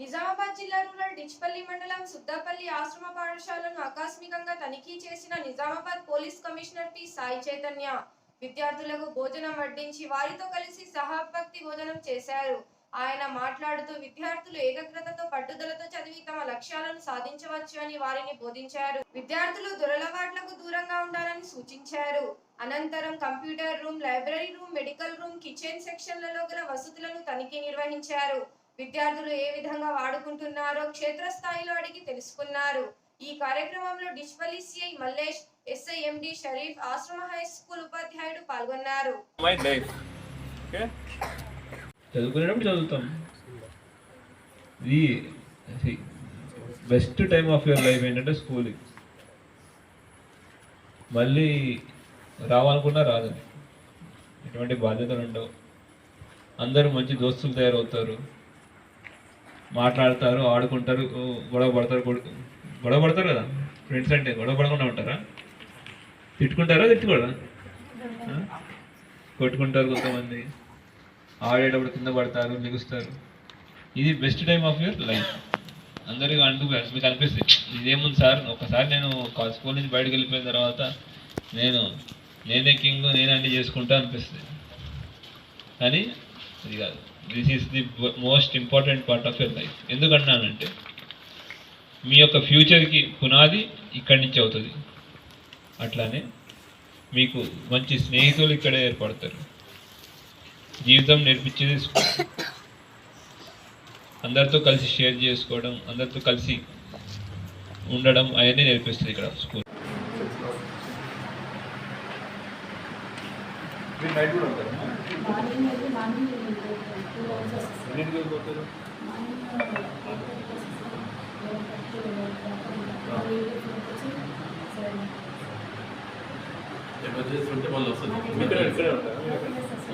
నిజామాబాద్ జిల్లా రూరల్ డిచ్పల్లి మండలం సుద్దాపల్లి ఆశ్రమ పాఠశాలను ఆకస్మికంగా తనిఖీ చేసిన Nizamabad police commissioner P Sai Chaitanya. విద్యార్థులకు భోజనం వడ్డించి వారితో కలిసి సహాభక్తి భోజనం చేశారు. ఆయన మాట్లాడుతూ విద్యార్థులు ఏకాగ్రతతో పట్టుదలతో చదివి తమ లక్ష్యాలను సాధించవచ్చు అని వారిని బోధించారు. విద్యార్థులు దురలవాట్లకు దూరంగా ఉండాలని సూచించారు. అనంతరం computer room library room medical room kitchen సెక్షన్లలో గల వసతులను తనిఖీ నిర్వహించారు. విద్యార్థులు ఏ విధంగా వాడుకుంటున్నారో క్షేత్రస్థాయిలో అడిగి తెలుసుకున్నారు. ఈ కార్యక్రమంలో Dichpally CI Mallesh SI MD Sharif ఆశ్రమ హై స్కూల్ ఉపాధ్యాయుడు పాల్గొన్నారు. మై లైఫ్ ఓకే చదువుకునేటప్పుడు చదువుతాం. ఇది best time of your life ఏంటంటే స్కూల్ మళ్ళీ రావాలనుకున్నా రాదు. ఎటువంటి బాధ్యతలు ఉండవు. అందరూ మంచి దోస్తులు తయారవుతారు. మాట్లాడతారు ఆడుకుంటారు గొడవ పడతారు గొడవ పడతారు కదా? ఫ్రెండ్స్ అంటే గొడవ పడకుండా ఉంటారా? తిట్టుకుంటారా తిట్టుకోరా? కొట్టుకుంటారు కొంతమంది. ఆడేటప్పుడు కింద పడతారు మిగుస్తారు ఇది best time of your life అందరికీ అంటూ మీకు అనిపిస్తుంది. ఇదేముంది సార్? ఒకసారి నేను స్కూల్ నుంచి బయటకు వెళ్ళిపోయిన తర్వాత నేను నేనే కింగ్ నేనే అన్ని చేసుకుంటా అనిపిస్తుంది. కానీ ఇది కాదు. This is the most important part of your life ఎందుకన్నానంటే మీ యొక్క ఫ్యూచర్కి పునాది ఇక్కడి నుంచి అవుతుంది. అట్లానే మీకు మంచి స్నేహితులు ఇక్కడే ఏర్పడతారు. జీవితం నేర్పించేది అందరితో కలిసి షేర్ చేసుకోవడం అందరితో కలిసి ఉండడం అవన్నీ నేర్పిస్తుంది ఇక్కడ స్కూల్ ఎమర్జెన్సీ ఉంటే మళ్ళీ వస్తుంది ఇక్కడ ఇక్కడే ఉంటారా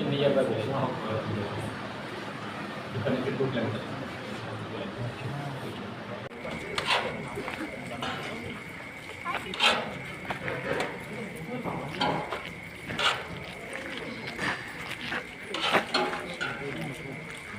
నియర్ బై ఇక్కడ నుంచి టూ కిలోమీటర్స్